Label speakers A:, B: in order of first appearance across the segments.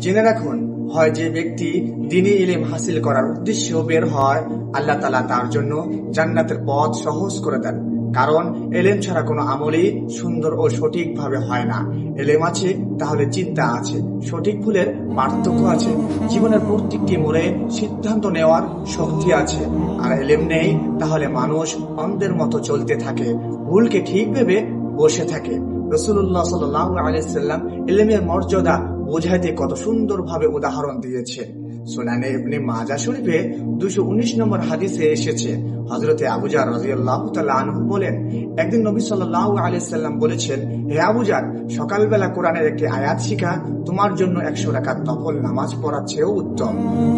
A: জেনে রাখুন, হয় যে ব্যক্তি দিনী ইলিম হাসিল করার উদ্দেশ্য বের হয়, আল্লাহ তালা তার জন্য জান্নাতের পথ সহজ করে দেন। কারণ এলেম ছাড়া কোনো আমলই সুন্দর ও সঠিকভাবে হয় না। এলেম আছে, তাহলে চিন্তা আছে। সঠিক ভুলের পার্থক্য আছে। জীবনের প্রত্যেকটি মোড়ে সিদ্ধান্ত নেওয়ার শক্তি আছে। আর এলেম নেই, তাহলে মানুষ অন্ধের মতো চলতে থাকে। ভুলকে ঠিক ভেবে বসে থাকে। রসুল্লাহ সাল্লাহ আলাইসাল্লাম এলেমের মর্যাদা বোঝাইতে কত সুন্দরভাবে উদাহরণ দিয়েছে। সুনানে ইবনে মাজা শরীফে দুশো উনিশ নম্বর হাদিসে এসেছে। হজরতে আবুজার রাজিয়াল্লাহ আনহু বলেন, একদিন নবী সাল্লাহ আলাইসাল্লাম বলেছেন, হে আবুজার সকালবেলা কোরআনের একটি আয়াত শিখা, তোমার জন্য একশো রাকাত নফল নামাজ পড়ার চেয়েও উত্তম।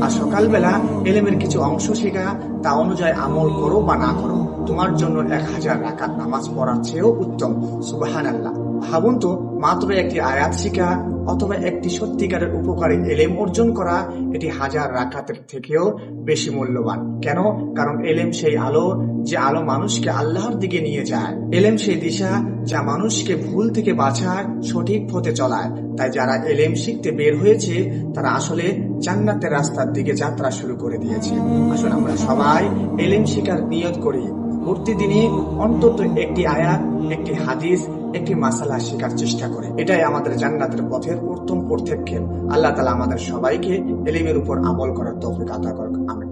A: আর সকালবেলা এলেমের কিছু অংশ শেখা, তা অনুযায়ী আমল করো বা না করো, তোমার জন্য এক হাজার রাকাত নামাজ পড়ার চেয়েও উত্তম। সুবাহান আল্লাহ ভাবুন তো মাত্র একটি আয়াত শিখা অথবা একটি সত্যিকারের উপকারী এলেম অর্জন করা, এটি হাজার রাখাতের থেকেও বেশি মূল্যবান। কেন? কারণ এলেম সেই আলো যে আলো মানুষকে আল্লাহর দিকে নিয়ে যায়। এলেম সেই দিশা যা মানুষকে ভুল থেকে বাঁচায় সঠিক পথে চলায়। তাই যারা এলেম শিখতে বের হয়েছে, তারা আসলে জান্নাতের রাস্তার দিকে যাত্রা শুরু করে দিয়েছে। আসলে আমরা সবাই এলেম শিকার নিয়ত করি। প্রতিদিনই অন্তত একটি আয়াত, একটি হাদিস, একটি মাসালা শেখার চেষ্টা করে। এটাই আমাদের জান্নাতের পথের প্রথম পদক্ষেপ আল্লাহ তালা আমাদের সবাইকে এলিমের উপর আমল করার তৌফিক আতা করুক। আমিন।